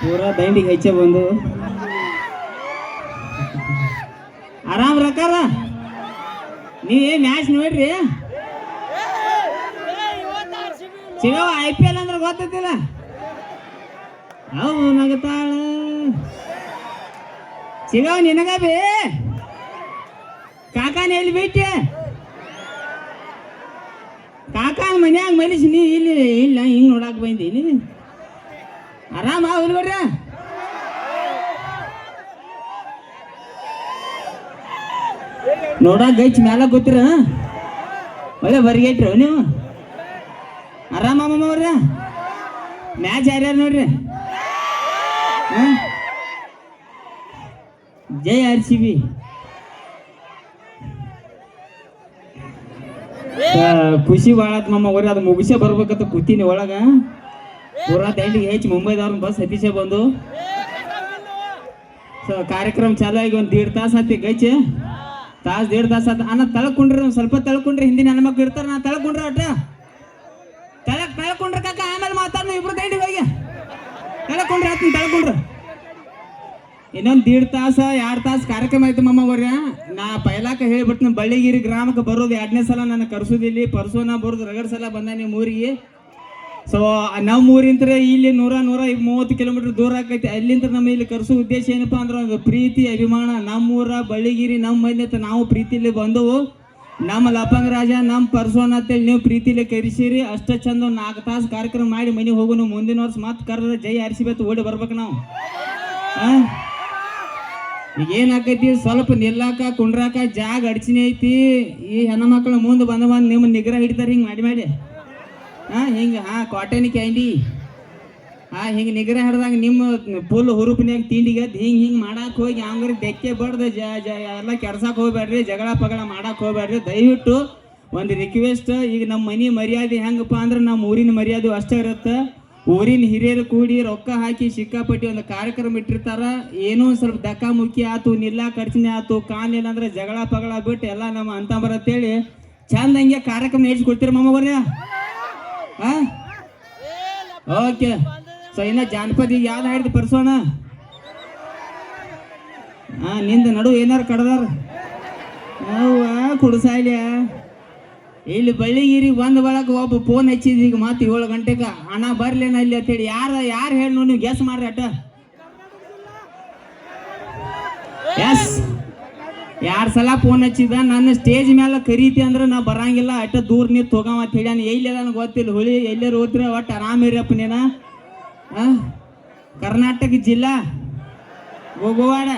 ಪೂರಾ ದಂಡಿಗೆ ಹೆಚ್ಚೆ ಬಂದು. ಆರಾಮ್ ರಕಾರ ನೀವೇ ಮ್ಯಾಚ್ ನೋಡ್ರಿ? ಸಿಗವ ಐ ಪಿ ಎಲ್ ಅಂದ್ರೆ ಗೊತ್ತೈತಿಲ್ಲ ಹೌದು ನಗತಾಳ. ಸಿಗವ ನಿನಗ ಬೇ? ಕಾಕಾನ ಎಲ್ಲಿ ಬಿಟ್ಟೆ? ಕಾಕಾನ ಮನ್ಯಾಗ ಮಲಿಸಿ ನೀ ಇಲ್ಲಿ ಇಲ್ಲ, ಹಿಂಗ್ ಬಂದಿ ಬಂದೀನಿ. ಆರಾಮ ಹುಲ್ಗಡ್ರ ನೋಡ ಗೈಚ್ ಮ್ಯಾಲ ಗೊತ್ತಿರ ಒಳ್ಳೆ ಬರ್ಗೈಟ್ರಿ ನೀವು? ಆರಾಮ ಅವ್ರ? ಮ್ಯಾಚ್ ಯಾರ್ಯಾರು ನೋಡ್ರಿ? ಜೈ ಆರ್ ಸಿ ಬಿ. ಖುಷಿ ಭಾಳ ಆತ್ ಮಾಮ ಅವ್ರಿ ಅದು ಮುಗಿಸೇ ಬರ್ಬೇಕಂತ ಕೂತೀನಿ ಒಳಗ. ಪೂರಾ ದಂಡಿಗೆ ಹೆಚ್ಚು ಮುಂಬೈದವ್ರ ಬಸ್ ಹತ್ತಿಸೇ ಬಂದು. ಸೊ ಕಾರ್ಯಕ್ರಮ ಚಾಲು ಆಗಿ ಒಂದು ದೀಡ್ ತಾಸು ಹತ್ತಿ ಗೈಚ. ತಾಸು, ದೀಡ್ ತಾಸು ಹತ್ತ ಅನ್ನ ತಳ್ಕೊಂಡ್ರಿ, ಒಂದ್ ಸ್ವಲ್ಪ ತಳ್ಕೊಂಡ್ರಿ, ಹಿಂದಿನ ಹೆಣ್ಮಕ್ಳು ಇರ್ತಾರ, ನಾ ತಳ್ಕೊಂಡ್ರಿ ಅಟ್ರ ತಳಕ್ ತಳ್ಕೊಂಡ್ರ ಕಾಕ, ಆಮೇಲೆ ಮಾತಾಡ್ನ ಇಬ್ರು ದೈಡಿ ಹೋಗಿ. ತಳ್ಕೊಂಡ್ರಿ ಆತ ತಳ್ಕೊಂಡ್ರಿ. ಇನ್ನೊಂದು ದೀಡ್ ತಾಸ ಎರಡು ತಾಸು ಕಾರ್ಯಕ್ರಮ ಆಯ್ತು ಮಮ್ಮ ನಾ ಪೈಲಾಕ ಹೇಳ್ಬಿಟ್ಟು ಬಳ್ಳಿಗಿರಿ ಗ್ರಾಮಕ್ಕೆ ಬರೋದು ಎರಡನೇ ಸಲ, ನನ್ನ ಕರ್ಸೋದಿಲ್ಲಿ, ಪರ್ಸೋನ ಬರೋದು ರಗಡ್ ಸಲ ಬಂದ ನಿಮ್ಮ ಊರಿಗೆ ಸೊ ನಮ್ಮ ಊರಿಂತ ಇಲ್ಲಿ ನೂರ ನೂರ ಮೂವತ್ತು ಕಿಲೋಮೀಟರ್ ದೂರ ಆಕೈತಿ ಅಲ್ಲಿಂದ ನಮ್ಮ ಇಲ್ಲಿ ಕರೆಸೋ ಉದ್ದೇಶ ಏನಪ್ಪಾ ಅಂದ್ರೆ ಒಂದು ಪ್ರೀತಿ, ಅಭಿಮಾನ. ನಮ್ಮೂರ ಬಳ್ಳಿಗಿರಿ, ನಮ್ಮ ಮನೆ ಅಂತ ನಾವು ಪ್ರೀತಿಲಿ ಬಂದವು. ನಮ್ಮ ಲಪಂಗ ರಾಜ, ನಮ್ಮ ಪರ್ಸೋನ್ ಅಂತೇಳಿ ನೀವು ಪ್ರೀತಿಲಿ ಕರೆಸಿರಿ. ಅಷ್ಟ ಚಂದ ಒಂದು ನಾಲ್ಕು ತಾಸು ಕಾರ್ಯಕ್ರಮ ಮಾಡಿ ಮನೆಗೆ ಹೋಗೋನು ಮುಂದಿನ ವರ್ಷ ಮತ್ತೆ ಕರೆದ್ರೆ ಜೈ ಆರಿಸಿಬೇಕು ಓಡಿ ಬರ್ಬೇಕು ನಾವು. ಏನಾಕೈತಿ ಸ್ವಲ್ಪ ನಿಲ್ಲಾಕ, ಕುಂಡ್ರಾಕ ಜಾಗ ಅಡಚಣೆ ಐತಿ. ಈ ಹೆಣ್ಮಕ್ಳು ಮುಂದೆ ಬಂದ ಬಂದು ನಿಮ್ಮ ನಿಗ್ರಹ ಹಿಡಿತಾರೆ. ಹಿಂಗೆ ಮಾಡಿ ಮಾಡಿ. ಹಾ ಹಿಂಗೆ ಹಾ ಕಾಟನ್ ಕ್ಯಾಂಡಿ ಹಾ ಹಿಂಗೆ ನಿಗ್ರಹ ಹಿಡ್ದಂಗೆ ನಿಮ್ಮ ಫುಲ್ ಹುರುಪಿನ್ಯಾಗ ತಿಂಡಿಗೆ ಹಿಂಗೆ ಹಿಂಗೆ ಮಾಡಕ್ಕೆ ಹೋಗಿ ಹಂಗ್ರಿ ಬೆಕ್ಕೆ ಬಡ್ದು ಜ ಜ, ಎಲ್ಲ ಕೆಡ್ಸಕ್ಕೆ ಹೋಗ್ಬೇಡ್ರಿ ಜಗಳ ಪಗಳ ಮಾಡಕ್ಕೆ ಹೋಗ್ಬೇಡ್ರಿ ದಯವಿಟ್ಟು ಒಂದು ರಿಕ್ವೆಸ್ಟ್ ಈಗ ನಮ್ಮ ಮನೆ ಮರ್ಯಾದೆ ಹೆಂಗಪ್ಪ ಅಂದ್ರೆ ನಮ್ಮ ಊರಿನ ಮರ್ಯಾದೆ ಅಷ್ಟೇ ಇರುತ್ತೆ. ಊರಿನ ಹಿರಿಯರು ಕೂಡಿ ರೊಕ್ಕ ಹಾಕಿ ಸಿಕ್ಕಾಪಟ್ಟಿ ಒಂದು ಕಾರ್ಯಕ್ರಮ ಇಟ್ಟಿರ್ತಾರ. ಏನೋ ಸ್ವಲ್ಪ ದಕ್ಕಾಮುಕ್ಕಿ ಆತು, ನಿಲ್ಲ ಖರ್ಚಿನ ಆತು ಕಾನ್ ಇಲ್ಲ ಅಂದ್ರೆ ಜಗಳ ಪಗಳ ಬಿಟ್ಟು ಎಲ್ಲ ನಮ್ಮ ಅಂತ ಬರತ್ತೇಳಿ ಚಂದ ಹಂಗೆ ಕಾರ್ಯಕ್ರಮ ಕೊಡ್ತೀರ ಮಮ್ಮ ಓಕೆ. ಸೊ ಇನ್ನ ಜಾನಪದ ಈಗ ಯಾವ್ದು ಹಾಡಿದ್ ಪರ್ಸೋಣ? ಹಾ ನಿಂದ ನಡು ಏನಾರು ಕಡ್ದಾರ? ಅವ್ವ ಕುಡ್ಸಾಯ್ಲ್ಯ ಇಲ್ಲಿ ಬಳ್ಳಿಗಿರಿ ಬಂದ ಬಳಕ ಒಬ್ಬ ಫೋನ್ ಹಚ್ಚಿದ ಈಗ ಮತ್ತೆ ಏಳು ಗಂಟೆಗ ಹಣ ಬರ್ಲೇನ ಇಲ್ಲಿ ಅಂತೇಳಿ. ಯಾರ, ಯಾರು ಹೇಳಿ ನೀವು ಗೆಸ್ ಮಾಡ್ರಿ ಅಟ್ಟ. ಎಸ್ ಯಾರ್ ಸಲ ಫೋನ್ ಹಚ್ಚಿದ? ನನ್ನ ಸ್ಟೇಜ್ ಮೇಲೆ ಕರೀತಿ ಅಂದ್ರೆ ನಾ ಬರಂಗಿಲ್ಲ. ಅಟ್ಟ ದೂರ ನಿಂತು ಹೋಗವ ಅಂತ ಹೇಳ್ಯಾನ. ಎಲ್ಲಿ ನನಗೆ ಗೊತ್ತಿಲ್ಲ. ಹುಳಿ ಎಲ್ಲರೂ ಹೋದ್ರೆ? ಒಟ್ಟು ಆರಾಮ ಇರಪ್ಪ ನೀನ? ಕರ್ನಾಟಕ ಜಿಲ್ಲಾ? ಹೋಗುವಾಡ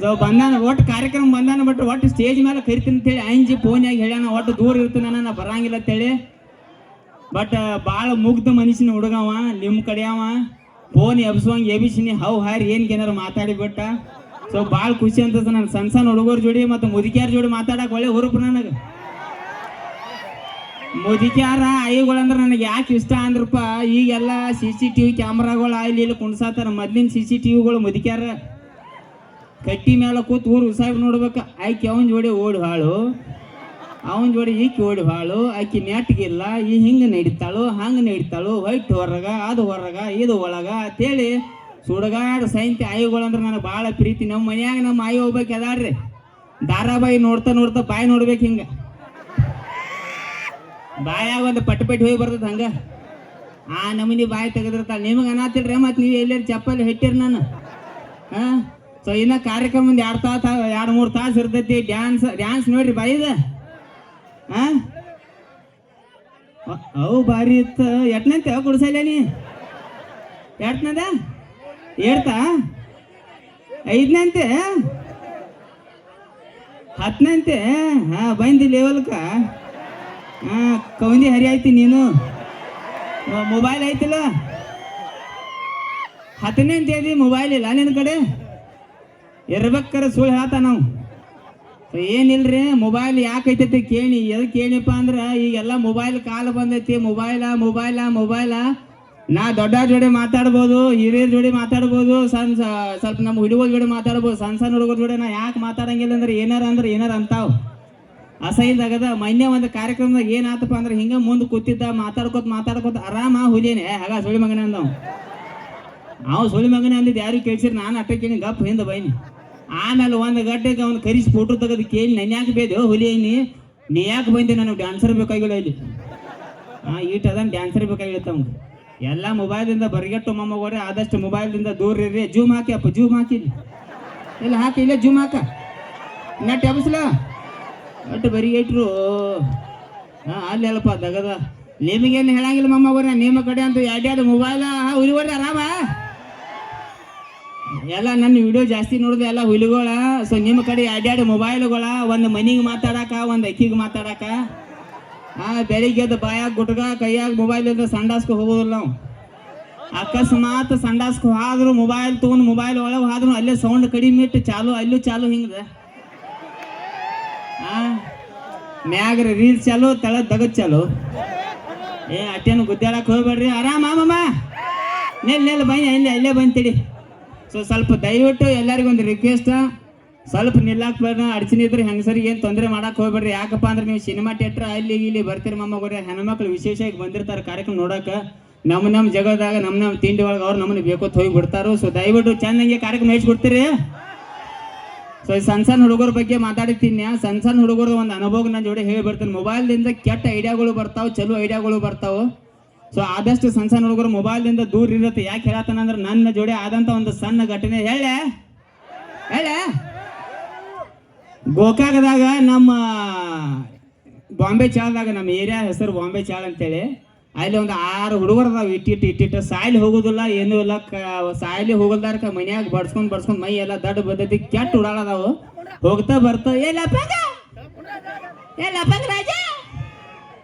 ಸೊ ಬಂದಾನ, ಒಟ್ಟು ಕಾರ್ಯಕ್ರಮ ಬಂದಾನ ಬಟ್ ಒಟ್ಟು ಸ್ಟೇಜ್ ಮೇಲೆ ಕರಿತೀನಿ ಅಂತೇಳಿ ಅಂಜಿ ಫೋನ್ಯಾಗ ಹೇಳ್ಯಾನ. ಒಟ್ಟು ದೂರ ಇರ್ತೀನಿ ನಾ ಬರಂಗಿಲ್ಲ ಅಂತೇಳಿ ಬಟ್ ಭಾಳ ಮುಗ್ಧ ಮನುಷ್ಯನ ಹುಡುಗವ ನಿಮ್ಮ ಕಡೆಯವ ಫೋನ್ ಎಬ್ಸುವಂಗೆ ಎಬಿಸಿನಿ ಹೌ ಹಾರಿ ಏನ್ ಮಾತಾಡಿಬಿಟ್ಟ ಮಾತಾಡಿ ಬಿಟ್ಟ? ಸೊ ಭಾಳ ಖುಷಿ ಅಂತ ನಾನು ಸಣ್ಣ ಸಣ್ಣ ಹುಡುಗರ ಜೋಡಿ ಮತ್ತು ಮುದುಕಿಯಾರ ಜೋಡಿ ಮಾತಾಡಕ್ಕೆ ಒಳ್ಳೆ ಹುರುಪು ನನಗೆ. ಮುದುಕಿಯಾರ ಐಗಳಂದ್ರೆ ನನಗೆ ಯಾಕೆ ಇಷ್ಟ ಅಂದ್ರಪ್ಪ, ಈಗೆಲ್ಲ ಸಿ ಸಿ ಟಿ ವಿ ಕ್ಯಾಮ್ರಾಗಳು ಆಯ್ಲಿ ಇಲ್ಲಿ ಕುಣ್ಸಾತಾರ. ಮೊದ್ಲಿನ ಸಿ ಸಿ ಟಿ ವಿಗಳು ಮುದುಕ್ಯಾರ ಕಟ್ಟಿ ಮೇಲೆ ಕೂತ್ ಊರು ಉಸಾಬ್ ನೋಡ್ಬೇಕು. ಆಕೆ ಅವನ ಜೋಡಿ ಓಡಿ ಹಾಳು, ಅವನ ಜೋಡಿ ಈಕೆ ಓಡಿ ಹಾಳು, ಆಕೆ ನೆಟ್ಗಿಲ್ಲ, ಈ ಹಿಂಗೆ ನಡೀತಾಳು, ಹಂಗೆ ನಡೀತಾಳು ಹೊಯ್ಟ್ ಹೊರಗ, ಅದು ಹೊರಗ, ಇದು ಒಳಗ ಅಂತೇಳಿ ಸುಡಗಾಡು ಸೈಂತಿ ಆಯುಗಳಂದ್ರೆ ನನಗೆ ಭಾಳ ಪ್ರೀತಿ. ನಮ್ಮ ಮನ್ಯಾಗ ನಮ್ಮ ಆಯಿ ಹೋಗ್ಬೇಕು ಎದಾಡ್ರಿ ಧಾರಾವಾಹಿ ನೋಡ್ತಾ ನೋಡ್ತಾ ಬಾಯಿ ನೋಡ್ಬೇಕು ಹಿಂಗ. ಬಾಯಾಗ ಒಂದು ಪಟ್ ಪಟ್ಟಿ ಹೋಗಿ ಬರ್ತದ ಹಂಗ. ಆ ನಮೂನಿ ಬಾಯಿ ತೆಗೆದಿರ್ತಾಳೆ. ನಿಮಗೆ ಅನಾತಿಲ್ರಿ ಮತ್ತೆ ನೀವು ಎಲ್ಲಾರು ಚಪ್ಪಲಿ ಹೆಟ್ಟಿರ್ ನಾನು? ಹಾ ಸೊ ಇನ್ನ ಕಾರ್ಯಕ್ರಮ ಒಂದು ಎರಡು ತಾಸು, ಎರಡು ಮೂರು ತಾಸು ಇರ್ತೈತಿ. ಡ್ಯಾನ್ಸ್ ಡ್ಯಾನ್ಸ್ ನೋಡ್ರಿ ಬಾಯಿದ ಹಾ ಅವು ಭಾರಿ ಇತ್ತು. ಎಟ್ನಂತೆ ಕುಡ್ಸಲ್ಲ ನೀ? ಎಟ್ನದ? ಏಡ್ತಾ ಐದನಂತೆ? ಹತ್ತನಂತೆ ಹಾ, ಬಂದಿ ಲೆವೆಲ್ಕ ಹಾ ಕೌಂದಿ ಹರಿ ಆಯ್ತಿ ನೀನು ಮೊಬೈಲ್ ಐತಿಲ್ಲ ಹತ್ತನೇ ತೇದಿ ಮೊಬೈಲ್ ಇಲ್ಲ ನಿನ್ನ ಕಡೆ? ಇರ್ಬೇಕಾರೆ ಸುಳ್ಳು ಹೇಳ್ತಾ ನಾವು. ಏನಿಲ್ರಿ ಮೊಬೈಲ್ ಯಾಕೆ ಐತೈತಿ ಕೇಳಿ. ಎದಕ್ಕೆ ಕೇಳಿಪ್ಪ ಅಂದ್ರೆ, ಈಗೆಲ್ಲ ಮೊಬೈಲ್ ಕಾಲು ಬಂದೈತಿ. ಮೊಬೈಲ ಮೊಬೈಲ ಮೊಬೈಲ ನಾ ದೊಡ್ಡ ಜೋಡಿ ಮಾತಾಡ್ಬೋದು, ಹಿರಿಯರ ಜೋಡಿ ಮಾತಾಡ್ಬೋದು, ಸಣ್ಣ ಸ್ವಲ್ಪ ನಮ್ಮ ಹುಡುಗರ ಜೋಡಿ ಮಾತಾಡ್ಬೋದು, ಸಣ್ಣ ಸಣ್ಣ ಹುಡುಗರ ಜೋಡಿ ನಾ ಯಾಕೆ ಮಾತಾಡಂಗಿಲ್ಲ ಅಂದ್ರೆ ಏನಾರ ಅಂದ್ರೆ ಏನಾರ ಅಂತಾವ್. ಅಸಹ್ಯದಾಗದ ಮೊನ್ನೆ ಒಂದು ಕಾರ್ಯಕ್ರಮದಾಗ ಏನಾತಪ್ಪ ಅಂದ್ರೆ ಹಿಂಗೆ ಮುಂದೆ ಕೂತಿದ್ದ, ಮಾತಾಡ್ಕೋತ ಮಾತಾಡ್ಕೋತ ಆರಾಮ ಹುಲಿಯೇನೆ. ಹಾಗ ಸುಳಿ ಮಗನ ಅಂದವ್. ಅವ್ ಸುಳಿ ಮಗನ ಅಂದಿದ್ದು ಯಾರು ಕೇಳಿಸಿರಿ? ನಾನು ಅಟ್ಟ ಕೇಳಿ ಗಪ್ ಹಿಂದೆ ಬೈನಿ. ಆಮೇಲೆ ಒಂದು ಗಡ್ಡೆಗೆ ಅವ್ನು ಕರಿಸಿ ಫೋಟೋ ತೆಗೆದು ಕೇಳಿ ನನ್ನ ಯಾಕೆ ಬೇದೆ ಹುಲಿ ನೀ ಯಾಕೆ ಬಂದೆ? ನನಗೆ ಡ್ಯಾನ್ಸರ್ ಬೇಕಾಗಿಲ್ಲ ಇಲ್ಲಿ. ಹಾಂ ಈಟ್ ಅದನ್ನು ಡ್ಯಾನ್ಸರ್ ಬೇಕಾಗಿತ್ತು ಅವ್ನು ಎಲ್ಲ ಮೊಬೈಲ್ದಿಂದ ಬರಿಗೆಟ್ಟು ಮೊಮ್ಮಗೋರೆ, ಆದಷ್ಟು ಮೊಬೈಲ್ದಿಂದ ದೂರ ಇರ್ರಿ. ಜೂಮ್ ಹಾಕಿ ಅಪ್ಪ, ಜೂಮ್ ಹಾಕಿ ಇಲ್ಲಿ. ಹಾಕಿ, ಇಲ್ಲೇ ಜೂಮ್ ಹಾಕ. ನೆಟ್ ಎಬ್ಸ್ಲ? ಒಟ್ಟು ಬರಿಗೆಟ್ರು ಹಾಂ, ಅಲ್ಲಿ ಅಲ್ಲಪ್ಪ ದಗದ. ನಿಮಗೇನು ಹೇಳಂಗಿಲ್ಲ ಮೊಮ್ಮಗೋರೆ, ನಿಮ್ಮ ಕಡೆ ಅಂತೂ ಮೊಬೈಲ್? ಮೊಬೈಲ ಹುಲಿಗೋರಿ ಆರಾಮ? ಎಲ್ಲ ನನ್ನ ವಿಡಿಯೋ ಜಾಸ್ತಿ ನೋಡಿದೆ ಎಲ್ಲ ಹುಲಿಗಳ. ಸೊ ನಿಮ್ಮ ಕಡೆ ಯಾಡ್ಯಾಡ ಮೊಬೈಲ್ಗಳ? ಒಂದು ಮನಿಗೆ ಮಾತಾಡಕ, ಒಂದು ಅಕ್ಕಿಗೆ ಮಾತಾಡಕ? ಆ ಬೆಳಿಗ್ಗೆ ಎದ್ದು ಬಾಯಾಗ ಗುಟ್ಗ ಕೈಯಾಗ ಮೊಬೈಲ್ ಇದ್ರೆ ಸಂಡಾಸ್ಕೊ ಹೋಗೋದಿಲ್ಲ ನಾವು. ಅಕಸ್ಮಾತ್ ಸಂಡಾಸ್ಕೊ ಹಾದ್ರು ಮೊಬೈಲ್ ತೊಗೊಂಡು ಮೊಬೈಲ್ ಒಳಗೆ ಹಾದ್ರು ಅಲ್ಲೇ ಸೌಂಡ್ ಕಡಿಮೆ ಇಟ್ಟು ಚಾಲು, ಅಲ್ಲೂ ಚಾಲು ಹಿಂಗದ. ಆ? ಮ್ಯಾಗ್ರ ರೀಲ್ಸ್ ಚಾಲು ತಳ ದಗದ್ ಚಾಲು. ಏ, ಅಟ್ಟೇನು ಗುದ್ದಾಡಕ್ ಹೋಗ್ಬೇಡ್ರಿ. ಆರಾಮ ಮಾಮ ನೆಲ್ ನೆಲ್, ಬನ್ನಿ, ಅಲ್ಲೇ ಅಲ್ಲೇ ಬಂತಿಡಿ ಸೊ, ಸ್ವಲ್ಪ ದಯವಿಟ್ಟು ಎಲ್ಲರಿಗೂ ಒಂದು ರಿಕ್ವೆಸ್ಟ್ ಸ್ವಲ್ಪ ನಿಲ್ಲಾಕ್ ಬೇಡ ಅಡಚಣೆ ಇದ್ರೆ ಏನು ತೊಂದರೆ ಮಾಡಕ್ ಹೋಗ್ಬೇಡ್ರಿ. ಯಾಕಪ್ಪ ಅಂದ್ರೆ ನೀವು ಸಿನಿಮಾ ಥಿಯೇಟ್ರ್ ಅಲ್ಲಿ ಇಲ್ಲಿ ಬರ್ತೀರಿ ಮಮ್ಮಗೋರೆ ಹೆಣ್ಮಕ್ಳು ವಿಶೇಷವಾಗಿ ಬಂದಿರ್ತಾರೆ ಕಾರ್ಯಕ್ರಮ ನೋಡಕ. ನಮ್ಮ ನಮ್ಮ ಜಗದಾಗ, ನಮ್ಮ ನಮ್ಮ ತಿಂಡಿ ಒಳಗೆ ಅವ್ರು ನಮ್ಮನ್ನ ಬೇಕೋತ್ ಹೋಗಿ ಬಿಡ್ತಾರೋ. ಸೊ ದಯವಿಟ್ಟು ಚೆನ್ನಾಗಿ ಕಾರ್ಯಕ್ರಮ ಹೆಚ್ಚಿಕೊಡ್ತೀರಿ ಸೊ ಈ ಸಣ್ಣ ಸಣ್ಣ ಹುಡುಗರ ಬಗ್ಗೆ ಮಾತಾಡ್ತೀನಿ ಸಣ್ಣ ಸಣ್ಣ ಹುಡುಗರ ಒಂದು ಅನುಭವ ನನ್ನ ಜೋಡಿ ಹೇಳಿ ಬರ್ತೀನಿ. ಮೊಬೈಲ್ದಿಂದ ಕೆಟ್ಟ ಐಡಿಯಾಗಳು ಬರ್ತಾವೆ, ಚಲೋ ಐಡಿಯಾಗಳು ಬರ್ತಾವೆ. ಸೊ ಆದಷ್ಟು ಸಣ್ಣ ಸಣ್ಣ ಹುಡುಗರು ಮೊಬೈಲ್ದಿಂದ ದೂರ ಇರುತ್ತೆ. ಯಾಕೆ ಹೇಳತ್ತಾನಂದ್ರೆ ನನ್ನ ಜೋಡಿ ಆದಂತ ಒಂದು ಸಣ್ಣ ಘಟನೆ. ಹೇಳೆ ಹೇಳೆ ಗೋಕಾಕದಾಗ ನಮ್ಮ ಬಾಂಬೆ ಚಾಳದಾಗ, ನಮ್ಮ ಏರಿಯಾ ಹೆಸರು ಬಾಂಬೆ ಚಾಳ ಅಂತೇಳಿ, ಅಲ್ಲಿ ಒಂದು ಆರು ಹುಡುಗರು ಇಟ್ಟಿಟ್ಟು ಇಟ್ಟಿಟ್ಟು, ಸಾಯ್ಲಿ ಹೋಗೋದಿಲ್ಲ, ಏನೂ ಇಲ್ಲ, ಕ, ಸಾಯ್ಲಿ ಹೋಗಲ್ದಾರ ಮನ್ಯಾಗ ಬಡ್ಸ್ಕೊಂಡು ಬಡ್ಸ್ಕೊಂಡು ಮೈ ಎಲ್ಲ ದಡ್ಡ ಬದ್ದೈತಿ, ಕೆಟ್ಟ ಉಡಾಳದಾವು ಹೋಗ್ತಾ ಬರ್ತಾ, ಏ ಲಪಂಗ! ಏ ರಾಜ!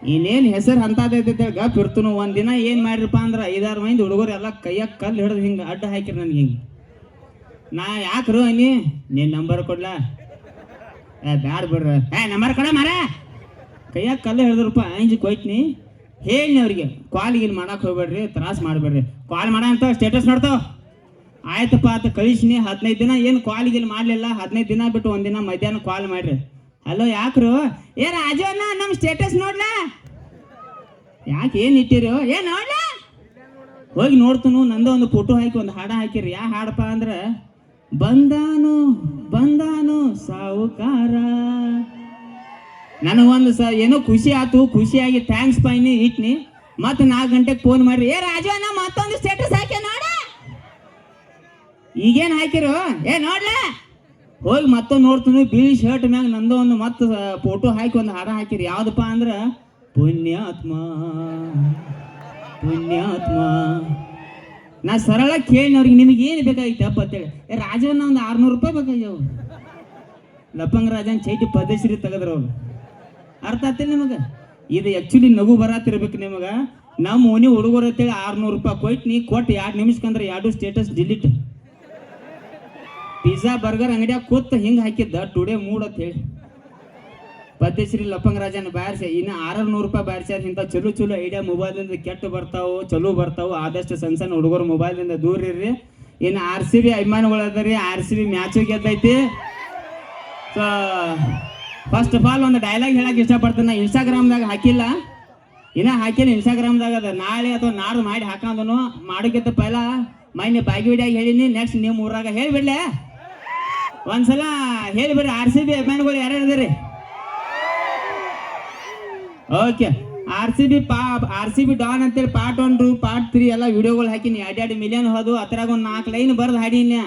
ಇನ್ನೇನ್ ಹೆಸರು ಅಂತದೈತೆ ಗಪ್ ಇರ್ತನು ಒಂದಿನ ದಿನ ಮಾಡಿರಪ್ಪ ಅಂದ್ರೆ ಅಂದ್ರ ಐದಾರು ಮಂದಿ ಹುಡುಗರು ಎಲ್ಲ ಕೈಯಾಗ ಕಲ್ಲು ಹಿಡಿದು ಹಿಂಗ ಅಡ್ಡ ಹಾಕಿರಿ ನನಗೆ ಹಿಂಗ. ನಾ ಯಾಕ್ರು ಅನಿ ನಿನ್ನ ನಂಬರ್ ಕೊಡ್ಲಾ? ಏ, ಬ್ಯಾಡ ಬಿಡ್ರ. ಏ ನಂಬರ್ ಕಡೆ ಮಾರ ಕೈಯಾಗ ಕಲ್ಲು ಹಿಡಿದ್ರಪ್ಪ, ಅಂಜಿ ಕೊಯ್ತೀನಿ. ಹೇಳಿ ಅವ್ರಿಗೆ ಕಾಲ್ ಗೀಲ್ ಮಾಡಕ್ಕೆ ಹೋಗ್ಬೇಡ್ರಿ, ತ್ರಾಸ ಮಾಡಬೇಡ್ರಿ. ಕಾಲ್ ಮಾಡ ಅಂತ ಸ್ಟೇಟಸ್ ನೋಡ್ತಾವ. ಆಯ್ತಪ್ಪ, ಆತ ಕಳಿಸಿನಿ, ಹದಿನೈದು ದಿನ. ಏನು ಕಾಲ್ ಗೀಲ್ ಮಾಡಲಿಲ್ಲ, ಹದಿನೈದು ದಿನ ಬಿಟ್ಟು ಒಂದಿನ ಮಧ್ಯಾಹ್ನ ಕಾಲ್ ಮಾಡ್ರಿ. ಹಲೋ, ಯಾಕ್ರು? ಏ, ರಾಜು ಅಣ್ಣ ನಮ್ಮ ಸ್ಟೇಟಸ್ ನೋಡ್ಲಾ? ಯಾಕೆ ಏನು ಇಟ್ಟಿರೋ? ಏ, ನೋಡ್ಲ? ಹೋಗಿ ನೋಡ್ತನು, ನಂದು ಒಂದು ಫೋಟೋ ಹಾಕಿ, ಒಂದು ಹಾಡ ಹಾಕಿರಿ. ಯಾ ಹಾಡಪ್ಪ ಅಂದ್ರೆ, ಬಂದಾನು ಬಂದಾನು ಸಾವುಕಾರ ನನಗೊಂದು ಸ ಏನೋ ಖುಷಿ ಆತು, ಖುಷಿಯಾಗಿ ಥ್ಯಾಂಕ್ಸ್ ಪೈನಿ ಇಟ್ನಿ. ಮತ್ತೆ ನಾಲ್ಕು ಗಂಟೆಗೆ ಫೋನ್ ಮಾಡ್ರಿ. ಏ ರಾಜು ಮತ್ತೊಂದು ಸ್ಟೇಟಸ್ ಹಾಕಿ ನೋಡ. ಈಗೇನು ಹಾಕಿರು ಏ ನೋಡ್ಲಾ. ಹೋಗಿ ಮತ್ತೊಂದು ನೋಡ್ತೀನಿ. ಬಿಳಿ ಶರ್ಟ್ ಮ್ಯಾಗ ನಂದು ಒಂದು ಮತ್ತೆ ಫೋಟೋ ಹಾಕಿ ಒಂದು ಹಾರ ಹಾಕಿರಿ. ಯಾವ್ದಪ್ಪ ಅಂದ್ರೆ, ಪುಣ್ಯಾತ್ಮ ಪುಣ್ಯಾತ್ಮ. ನಾ ಸರಳ ಕೇಳಿ ಅವ್ರಿಗೆ ನಿಮಗೆ ಏನು ಬೇಕಾಗಿತ್ತು ಅಪ್ಪ ಅಂತೇಳಿ ರಾಜವನ್ನ ಒಂದು ಆರ್ನೂರು ರೂಪಾಯಿ ಬೇಕಾಗ್ಯಾವ. ಲಪಂಗ ರಾಜನ್ ಚೈಟಿ ಪದೇಶ್ರಿ ತೆಗೆದ್ರು ಅವ್ರು ಅರ್ಥ ಆತಿಲ್ಲ ನಿಮಗೆ? ಇದು ಆ್ಯಕ್ಚುಲಿ ನಗು ಬರತ್ತಿರ್ಬೇಕು ನಿಮಗೆ. ನಮ್ಮ ಓನಿ ಹುಡುಗರು ಅಂತೇಳಿ ಆರ್ನೂರು ರೂಪಾಯಿ ಕೊಟ್ಟು ನೀ ಕೊಟ್ಟು ಎರಡು ನಿಮಿಷಕ್ಕಂದ್ರೆ ಎರಡು ಸ್ಟೇಟಸ್ ಡಿಲೀಟ್ ಪಿಜ್ಜಾ ಬರ್ಗರ್ ಅಂಗಡಿಯಾಗ ಕೂತ್ ಹಿಂಗೆ ಹಾಕಿದ್ದ? ಟುಡೇ ಮೂಡ್ ಅಂತ ಹೇಳಿ. ಪದ್ಯಶ್ರೀ ಲಪ್ಪಂಗ ರಾಜನ ಬಾರಿಸಿ, ಇನ್ನು ಆರು ನೂರು ರೂಪಾಯಿ ಬಾರಿಸ್ಯಾರ ಇಂಥ ಚಲೋ ಚಲೋ ಐಡಿಯಾ ಮೊಬೈಲ್ದಿಂದ ಕೆಟ್ಟು ಬರ್ತಾವು, ಚಲೋ ಬರ್ತಾವು, ಆದಷ್ಟು ಸಣ್ಣ ಸಣ್ಣ ಹುಡುಗರು ಮೊಬೈಲ್ದಿಂದ ದೂರ ಇರ್ರಿ. ಇನ್ನು ಆರ್ ಸಿ ಬಿ ಅಭಿಮಾನಿಗಳು ಅದಾರಿ ಆರ್ ಸಿ ಬಿ ಮ್ಯಾಚು ಗೆದ್ದೈತಿ. ಸೊ ಫಸ್ಟ್ ಆಫ್ ಆಲ್ ಒಂದು ಡೈಲಾಗ್ ಹೇಳಕ್ ಇಷ್ಟಪಡ್ತೀನಿ. ಇನ್ಸ್ಟಾಗ್ರಾಮ್ದಾಗ ಹಾಕಿಲ್ಲ. ಇನ್ನ ಹಾಕಿಲ್ಲ. ಇನ್ಸ್ಟಾಗ್ರಾಮ್ದಾಗ ಅದ. ನಾಳೆ ಅಥವಾ ನಾಡ್ದು ಮಾಡಿ ಹಾಕಂದನು. ಮಾಡೋಕ್ಕಿಂತ ಪೈಲ ಬಾಗಿ ಬಾಗಿವಿಡಿಯಾಗಿ ಹೇಳಿನಿ. ನೆಕ್ಸ್ಟ್ ನಿಮ್ಮ ಊರಾಗ ಹೇಳಿಬಿಡ್ಲೆ. ಒಂದ್ಸಲ ಹೇಳಿಬಿಡ್ರಿ. ಆರ್ ಸಿ ಬಿ ಅಭಿಮಾನಿಗಳು ಯಾರ್ಯಾರು ಹೇಳಿದ್ರಿ ಓಕೆ ಆರ್ ಸಿ ಬಿ ಪಾ ಆರ್ ಸಿ ಬಿ ಡಾನ್ ಅಂತೇಳಿ part one two part three ಎಲ್ಲ ವಿಡಿಯೋಗಳು ಹಾಕಿನಿ. ಎರಡೆರಡು ಮಿಲಿಯನ್ ಹೋದು. ಅದ್ರಾಗ ಒಂದು ನಾಲ್ಕು ಲೈನ್ ಬರ್ದು ಹಾಡಿನ.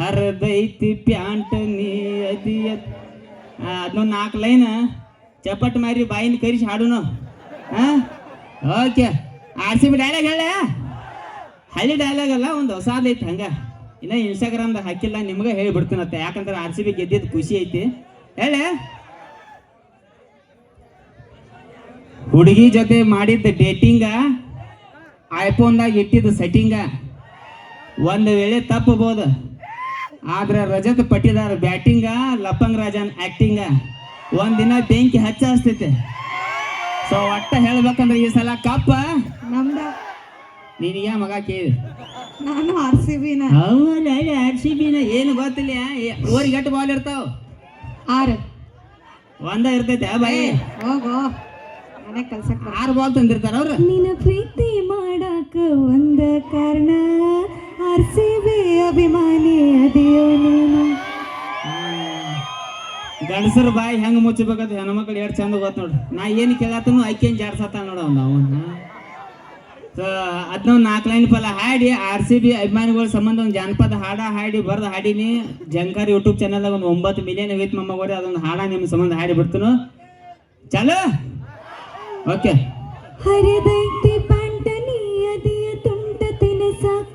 ಹರದೈತಿ ಪ್ಯಾಂಟ್ ನೀ ಅದಿ ಅದನ್ನೊಂದು ನಾಲ್ಕು ಲೈನ್ ಚಪ್ಪಟ್ ಮಾರಿ ಬಾಯಿನ ಕರಿಸಿ ಹಾಡುನು. ಹಾಂ okay. R C B dialogue ಹೇಳ. ಹಳ್ಳಿ ಡೈಲಾಗ್ ಅಲ್ಲ, ಒಂದು ಹೊಸದೈತಿ ಹಂಗೆ. ಇನ್ನೂ ಇನ್ಸ್ಟಾಗ್ರಾಮ್ದಾಗ ಹಾಕಿಲ್ಲ, ನಿಮ್ಗೆ ಹೇಳಿಬಿಡ್ತೀನತ್ತ ಯಾಕಂದ್ರೆ ಆರ್ ಸಿ ಬಿ ಗೆದ್ದಿದ್ದು ಖುಷಿ ಐತಿ. ಹೇಳ. ಹುಡುಗಿ ಜೊತೆ ಮಾಡಿದ್ದ ಡೇಟಿಂಗ ಐಫೋನ್ದಾಗ ಇಟ್ಟಿದ್ದ ಸೆಟ್ಟಿಂಗ ಒಂದು ವೇಳೆ ತಪ್ಪಬಹುದು ಆದ್ರೆ ರಜತ್ ಪಟ್ಟಿದಾರ ಬ್ಯಾಟಿಂಗ ಲಪಂಗ್ ರಾಜನ್ ಆಕ್ಟಿಂಗ ಒಂದಿನ ಬೆಂಕಿ ಹಚ್ಚ ಹಚ್ತೈತೆ ಸೊ ಒಟ್ಟ ಹೇಳ್ಬೇಕಂದ್ರೆ ಈ ಸಲ ಕಪ್ಪ. ನಮ್ದ. ನಿನಗೆ ಮಗ ಕೇಳಿ. ನಾನು ಆರ್ ಸಿ ಬಿನ. ಆರ್ ಸಿ ಬಿನ? ಏನು ಗೊತ್ತಿಲ್ಲ ಓರಿ ಗಟ್ಟು ಬಾಲ್ ಇರ್ತಾವ. ಆರ್. ಒಂದ ಇರ್ತೈತೆ ಬಾಯಿ. ಹೋಗೋ ನನಗೆ ಆರು ಬಾಲ್ ತಂದಿರ್ತಾರ ಅವ್ರು. ನಿನ್ನ ಪ್ರೀತಿ ಮಾಡಾಕ ಒಂದ ಕಾರಣ. ಆರ್ ಸಿ ಬಿ ಅಭಿಮಾನಿ ಅದಿಯೋ ನೀನು. ಗಂಡಸರ ಬಾಯಿ ಹೆಂಗ್ ಮುಚ್ಚಬೇಕಂತ ಹೆಣ್ಮಕ್ಳು ಎರಡು ಚಂದ ಗೊತ್ತ ನೋಡ್ರಿ ನಾ ಏನು ಕೇಳತ್ತನು ಐಕೇನ್ ಜಾಡ್ಸತ್ತ ನೋಡ ಅವ್ನ ಅವನ್ನ. ಅದ್ನ ಅದನ್ನ ನಾಲ್ಕು ಲೈನ್ ಫಲ ಹಾಡಿ ಆರ್ ಸಿ ಬಿ ಅಭಿಮಾನಿಗಳ ಸಂಬಂಧ ಒಂದು ಜಾನಪದ ಹಾಡ ಹಾಡಿ ಬರ್ದು ಹಾಡಿನಿ. ಜಂಕಾರ್ ಯೂಟ್ಯೂಬ್ ಚಾನಲ್ದಾಗ ಒಂದು ಒಂಬತ್ತು ಮಿಲಿಯನ್ ಐತ್ ಮಮ್ಮಗೋರಿ ಅದೊಂದು ಹಾಡ ನಿಮ್ಮ ಸಂಬಂಧ ಹಾಡಿ ಬಿಡ್ತನು. ಚಾಲು? ಓಕೆ ಹರಿದೈತಿ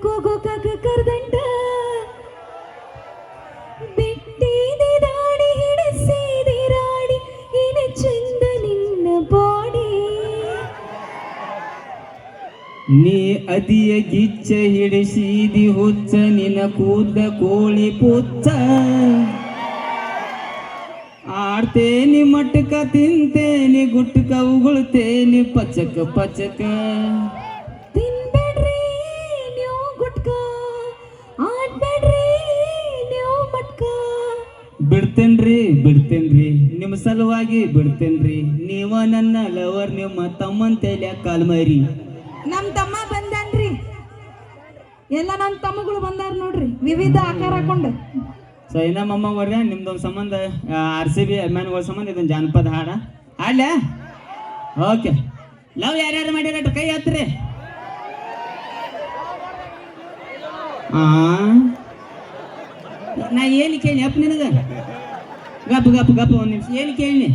ಕೋಗೋಕಾಗ ಕರ್ದಂಟ ಬಿಟ್ಟಿದೆ ದಾಡಿ ಹಿಡಿಸಿದೆ ರಾಡಿ ಏನ ಚಂದ ನಿನ್ನ ಬಾಡಿ ನೀ ಅದಿಯ ಗಿಚ್ಚ ಹಿಡಿಸಿದಿ ಹುಚ್ಚ ನಿನ ಕೂದ ಕೋಳಿ ಪುಚ್ಚ. ಆಡ್ತೇನಿ ಮಟ್ಕ, ತಿಂತೇನಿ ಗುಟ್ಕ, ಉಗುಳ್ತೇನಿ ಪಚಕ ಪಚಕ. ಬಿಡ್ತೇನ್ರಿ ಬಿಡ್ತೇನ್ರಿ. ನಿಮ್ಮ ಸಲುವಾಗಿ ಬಿಡ್ತೇನ್ರಿ. ನೀವ ನನ್ನ ಲವರ್ ನಿಮ್ಮ ತಮ್ಮನ್ ತೈಲ್ಯ ಕಾಲ್ಮರಿ ನಮ್ ತಮ್ಮ ಬಂದನ್ರಿ. ಎಲ್ಲ ನನ್ನ ತಮ್ಮಗಳು ಬಂದಾರ ನೋಡ್ರಿ. ವಿವಿಧ ಆಕಾರ ಹಾಕೊಂಡು. ಸೊ ಇನ್ನ ಮಮ್ಮ ನಿಮ್ದೊಂದು ಸಂಬಂಧ ಆರ್ ಸಿ ಬಿ ಅಭಿಮಾನಿಗಳ ಸಂಬಂಧ ಇದೊಂದು ಜಾನಪದ ಹಾಡ. ಹಾಡ್ಲ? ಓಕೆ ಲವ್ ಯಾರ್ಯಾರು ಮಾಡ್ಯಾರ ಕೈ ಹತ್ರಿ ಆ? ನಾ ಏನು ಕೇಳಿ ಅಪ್ಪ ನಿನಗೆ? ಗಪ್ ಗಪ್ ಗಪ್ ಒಂದು ನಿಮಿಷ. ಏನು ಕೇಳಿ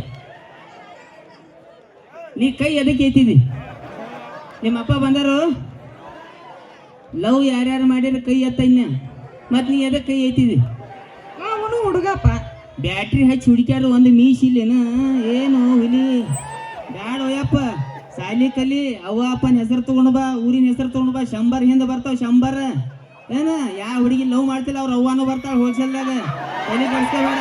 ನೀ ಕೈ ಎದಕ್ಕೆ ಐತಿದಿ ನಿಮ್ಮ ಅಪ್ಪ ಬಂದರು? ಲವ್ ಯಾರ್ಯಾರು ಮಾಡ್ಯಾರ ಕೈ ಎತ್ತ ಇನ್ನ? ಮತ್ತು ನೀ ಎದಕ್ಕೆ ಕೈ ಎತ್ತಿದಿ? ಅವನು ಹುಡುಗಪ್ಪ. ಬ್ಯಾಟ್ರಿ ಹಚ್ಚಿ ಹುಡುಕ್ಯಾರ ಒಂದು ಮೀಸಿಲ್ಲೇನ ಏನು ಹುಲಿ? ಬ್ಯಾಡೋಯಪ್ಪ ಸಾಲಿ ಕಲಿ. ಅವ್ವ ಅಪ್ಪನ ಹೆಸರು ತಗೊಂಡು ಬಾ ಊರಿನ ಹೆಸರು ತಗೊಂಡು ಬಾ. ಶಂಬರ್ ಹಿಂದೆ ಬರ್ತಾವ ಶಂಬರ್. ಏನ ಯಾ ಹುಡುಗಿ ಲವ್ ಮಾಡ್ತಿಲ್ಲ ಅವ್ರ ಅವ್ವಾನು ಬರ್ತಾಳ ಹೋಲ್ಸೇಲ್ದಾಗ ಎಲ್ಲಿ ಕಡಿಸ್ಕೋಬೇಡ